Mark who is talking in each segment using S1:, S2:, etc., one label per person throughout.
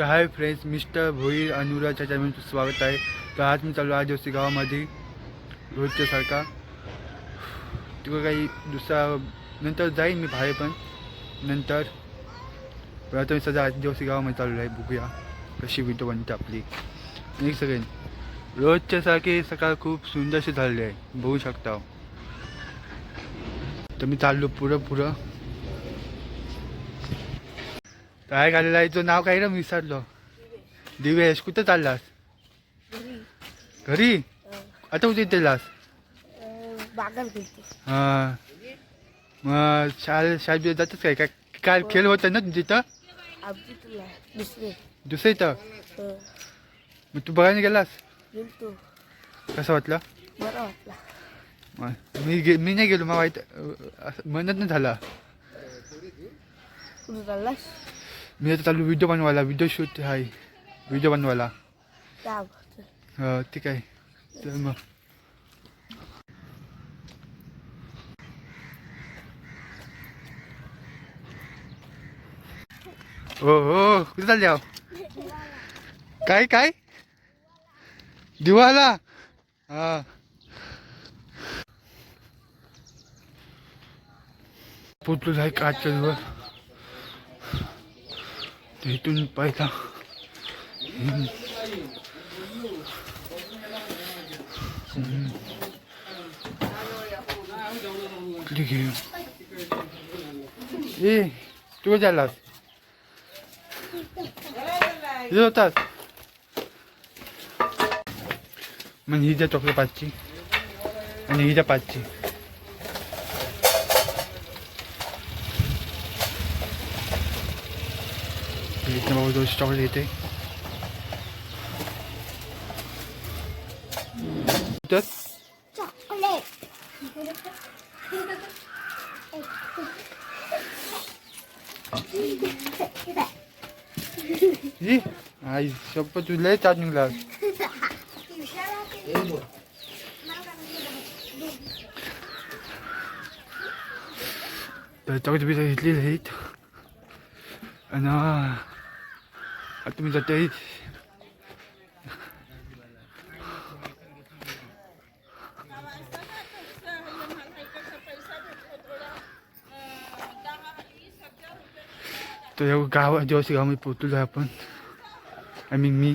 S1: तर hi friends mister Bhoir अनुराच्या चॅनलचं स्वागत आहे. तर आज मी चालू आहे जोशी गावामध्ये रोजच्यासारखा तिकडं काही दुसरा नंतर जाईन मी बाहेर पण. नंतर पण आता मी सध्या जोशी गावामध्ये चालू आहे बघूया कशी व्हिडिओ बनते आपली. एक सेकंड रोजच्या सारखे सकाळ खूप सुंदरशी झालेली आहे बघू शकता. तर मी चाललो पुरं पुरं. काय घालेलं आहे तो नाव काय रे? मी विसरलो. दिवेश कुठं चाललास? घरी. आता कुठे गेलास हां. मग शाळे शाळेत जातच काय? काय काय खेळ होता ना तिथं?
S2: दुसरे.
S1: इथं?
S2: हं.
S1: मग तू बघायला गेलास? कसं वाटलं? मी गे मी नाही गेलो. मग वाईट असं म्हणत नाही झाला. मी आता चालू व्हिडिओ बनवायला व्हिडिओ शूट आहे व्हिडिओ बनवायला. हा, ठीक आहे. तर मग. हो हो कुठे चालले आहो? काय काय? दिवाला? हा. पुटलं आहे काचच्या दिवस? ते इथून पहिला. ठीक आहे. ए तू झालास चाललास? इथे होतास? म्हणजे मग हिच्या चॉकलेट पाचची. आणि हिच्या पाचची. इथं बाबा दोनशे चॉकलेट येते तर
S2: चॉकलेट
S1: जी आई शपथ तू लय चाट निघलास तर चॉकलेट बिस्किट घेतलेली आहेत आणि आता मी जाते तर या गावात जेव्हा गावामध्ये पोचलो आहे आपण आय मीन मी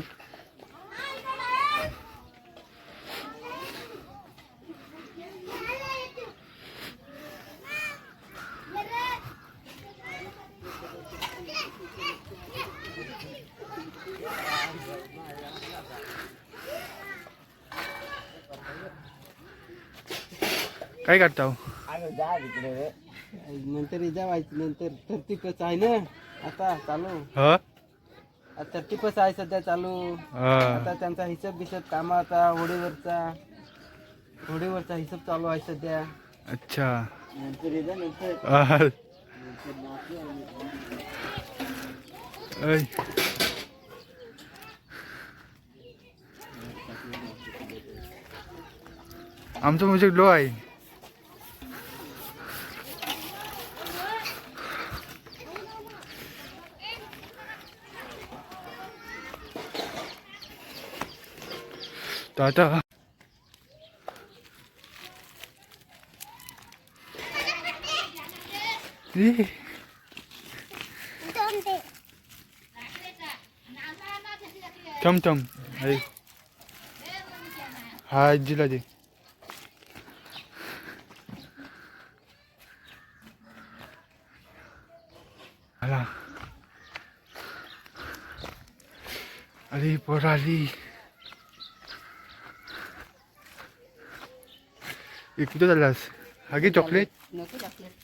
S1: काय करता हो?
S3: नंतर जावायचं नंतर तरतीपच आहे ना. आता चालू.
S1: ह?
S3: तरतीपच आहे सध्या चालू. आता त्यांचा हिशोब बिशोब कामाचा होडीवरचा. होडीवरचा हिशोब चालू आहे सध्या.
S1: अच्छा.
S3: नंतर ये जा नंतर.
S1: आ. ऐ. आमचं म्युझिक लो आहे. तर आता ए. थम थम अरे हा आजीला दे आला अरे पोर आली ए कुठं चाललास हा घे चॉकलेट
S3: नको चॉकलेट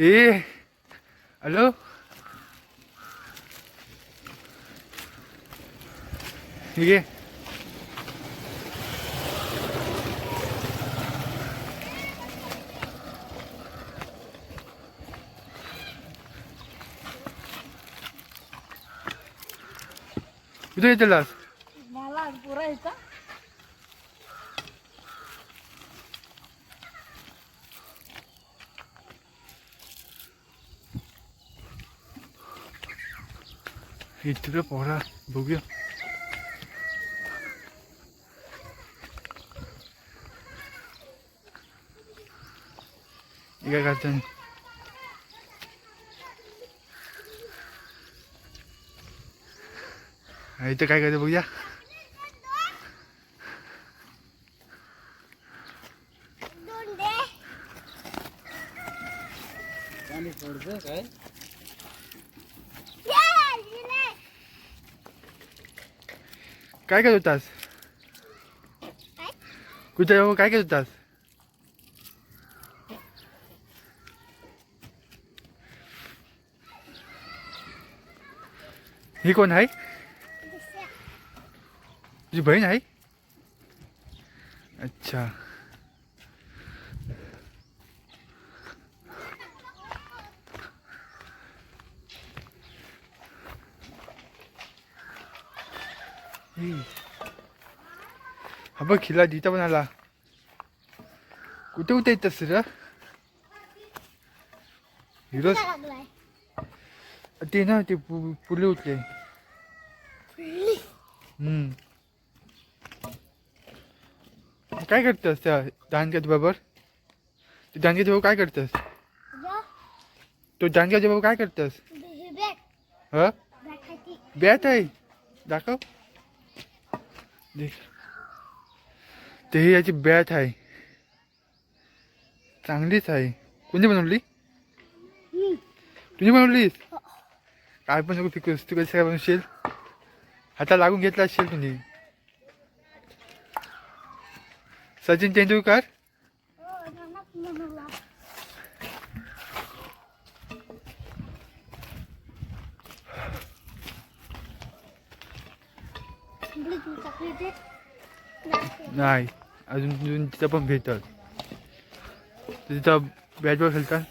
S1: ए हॅलो ठीक तू येते लास
S2: मला आज पुरायचा
S1: इथलं पोरा बघूया इथं काय करते बघूया.
S3: काय
S1: काय करत होतास? कुठे जाऊ हो? काय करत होतास? ही कोण आहे? तुझी बहीण आहे? अच्छा. हे. बघ खिला जिता पण आला कुठे कुठे येतस र हिरो ते ना ते पु- पुले उठले हम्म. काय करतस त्या दानक्याच्या बरोबर? ते दानक्याच्या बरोबर काय करतस? तो दानक्याच्या बरोबर काय करतस? ह बॅट आहे. दाखव. देख. ते ही याची बॅट आहे. चांगलीच आहे. कोणी बनवली? तुम्ही बनवलीस? काय पण नको फिकूस. तू कसं काय बनवशील? हाता लागून घेतला असेल तुम्ही सचिन तेंडुलकर? नाही अजून अजून तिथं पण भेटतात तिथं बॅट बॉल खेळतात.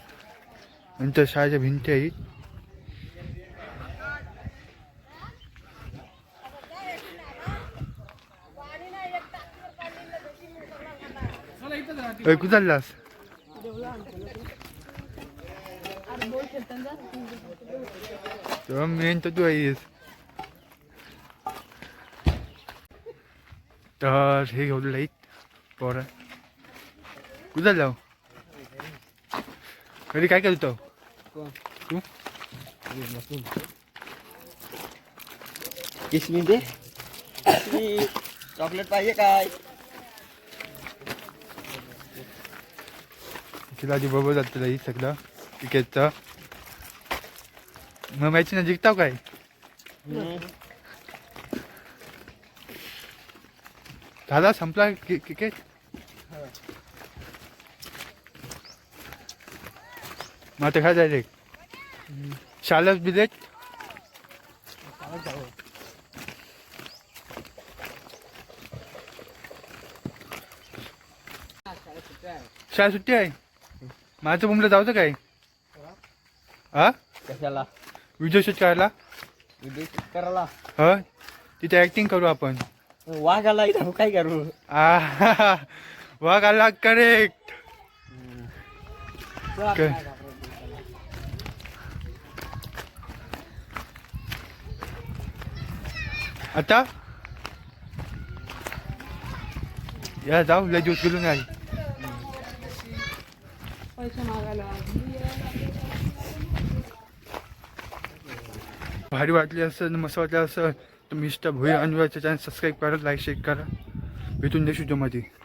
S1: नंतर शाळेच्या भिंती आहेत. अरे कुठं चाललास तेव्हा मेन तर तू आहेस तर हे घेऊन आहेत पोरं कुठं जाऊ घरी काय करतो तू
S3: किसमी दे चॉकलेट पाहिजे काय
S1: तिला आधी बरोबर जातं जाई सगळं क्रिकेटचं मग मॅच ना जिंकताव काय? झाला संपला क्रिकेट मग आता काय डायरेक्ट शालस बिलेट? शाळा सुट्टी आहे? माझं मुंबईला जायचं काय? हा?
S3: कशाला?
S1: व्हिडिओ शूट करायला?
S3: विदेश करायला?
S1: ह? तिथे ऍक्टिंग करू आपण.
S3: वाघाला इथं काय करू?
S1: आ वाघ आला करेक्ट? आता? या जाऊ लय दिवस गेलो नाही. भारी वाटली असं मस्त वाटलं असं. तर मिस्टर भोई अनुराच्या चॅनल सबस्क्राईब करा लाईक शेअर करा. भेटून देशू मध्ये.